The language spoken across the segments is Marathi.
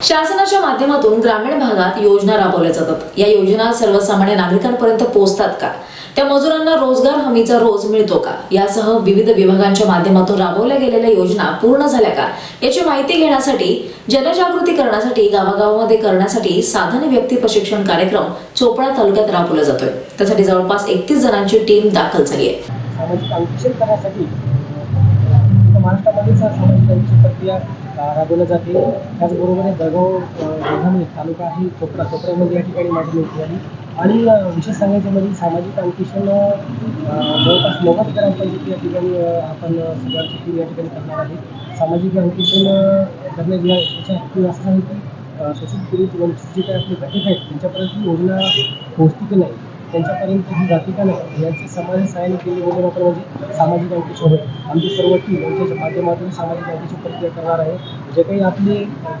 शासनाच्या माध्यमातून ग्रामीण भागात योजना राबवल्या जातात. या योजना सर्वसामान्य नागरिकांपर्यंत पोहोचतात का? त्या मजुरांना रोजगार हमीचा रोज मिळतो का? यासह विविध विभागांच्या माध्यमातून राबवल्या गेलेल्या योजना पूर्ण झाल्या का? याची माहिती घेण्यासाठी जनजागृती करण्यासाठी गावागावामध्ये करण्यासाठी साधन व्यक्ती प्रशिक्षण कार्यक्रम चोपडा तालुक्यात राबवला जातोय. त्यासाठी जवळपास एकतीस जणांची टीम दाखल झाली आहे सामाजिक अंकुशन करण्यासाठी अ, महाराष्ट्रामध्येच सामाजिक प्रक्रिया राबवल्या जाते. त्याचबरोबर जळगाव जिल्ह्यामध्ये तालुका आहे कोपरा कोपऱ्यामध्ये या ठिकाणी माझी नोकरी आली आणि विशेष सांगायचं म्हणजे सामाजिक अंकुशन जवळपास नव्वद ग्रामपंचायती या ठिकाणी आपण सगळ्यांची टीम या ठिकाणी करणार आहे. सामाजिक अंकुशन करण्यात करण्याच्या हेतू असा आहे की अ, शोषित पीडित वंचित जे काही आपले घटक आहेत. त्यांच्यापर्यंत योजना पोहोचते की नाही? त्यांच्यापर्यंत ही जाती का नाही? याची समाज सहाय्य केली वगैरे मात्र म्हणजे सामाजिक अंकुश होय आमची सर्व टीम यांच्या माध्यमातून सामाजिक बँकेची प्रक्रिया करणार आहे. जे काही आपले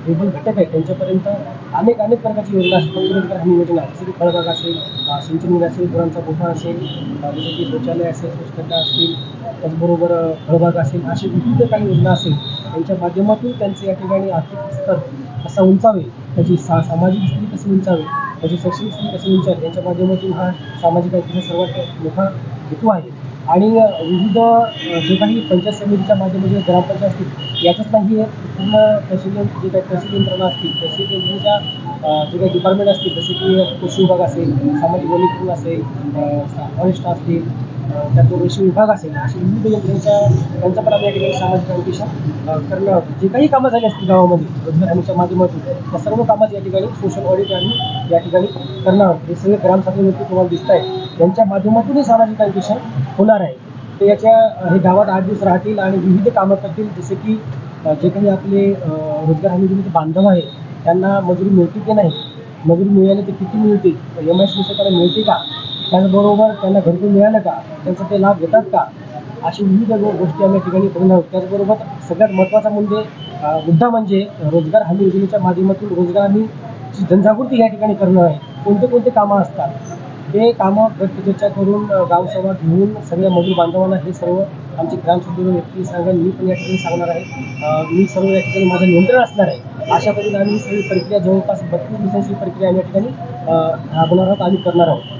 दुर्बल घटक आहेत त्यांच्यापर्यंत अनेक अनेक प्रकारची योजना असतात रोजगार हमी योजना जसं की फळबाग असेल सिंचन विहीर असेल गुरांचा गोठा असेल जसं की शौचालय असेल स्वच्छता असतील त्याचबरोबर फळबाग असेल अशी विविध काही योजना असेल त्यांच्या माध्यमातून त्यांचे या ठिकाणी आर्थिक स्तर कसा उंचावे त्याची सा सामाजिक स्थिती कशी उंचावे म्हणजे शैक्षणिक स्थिती विचार यांच्या माध्यमातून हा सामाजिक ऐक्याचा सर्वात मोठा हेतू आहे. आणि विविध जे काही पंचायत समितीच्या माध्यमातून ग्रामपंचायत असतील याचंच नाही पूर्ण तहसील जे काही तहसील यंत्रणा असतील तहसील यंत्रणेच्या जे काही डिपार्टमेंट असतील जसे की कृषी विभाग असेल सामाजिक वनीकरण असेल फॉरेस्ट असतील अ, त्याचबरोबर रेशीम विभाग असेल असे विविध योजनेच्या त्यांचा पण आम्ही या ठिकाणी सामाजिक अंकेशन करणं जे काही कामं झाली असतील गावामध्ये रोजगार हमीच्या माध्यमातून त्या सर्व कामात या ठिकाणी सोशल ऑडिट आणि या ठिकाणी करणार आहोत हे सगळे ग्रामसभा व्यक्ती तुम्हाला दिसत आहेत. यांच्या माध्यमातूनही सामाजिक अंकेशन होणार आहे. तर याच्या हे गावात आठ दिवस राहतील आणि विविध कामं करतील. जसे की जे काही आपले रोजगार हमी योजनेचे बांधव आहे त्यांना मजुरी मिळते की नाही? मजुरी मिळाली तर किती मिळते एम आय सी मिळते का? त्याचबरोबर त्यांना घरकुल मिळालं का? त्यांचा ते लाभ घेतात का? अशी विविध गोष्टी आम्ही या ठिकाणी करून आहोत. त्याचबरोबर सगळ्यात महत्त्वाचा म्हणजे मुद्दा म्हणजे रोजगार हमी योजनेच्या माध्यमातून रोजगार हमीची जनजागृती या ठिकाणी करणं आहे. कोणते कोणते कामं असतात? ते कामं गट करून गावसभा घेऊन सगळ्या मजूर बांधवांना हे सर्व आमचे ग्रामसभेवर व्यक्ती सांगा मी पण या ठिकाणी सांगणार आहे. मी सर्व या ठिकाणी माझं नियंत्रण असणार आहे. अशा पद्धतीने आम्ही सगळी प्रक्रिया जवळपास बत्तीस दिवसांची प्रक्रिया आम्ही या ठिकाणी अ, राबवणार आहोत आणि करणार आहोत.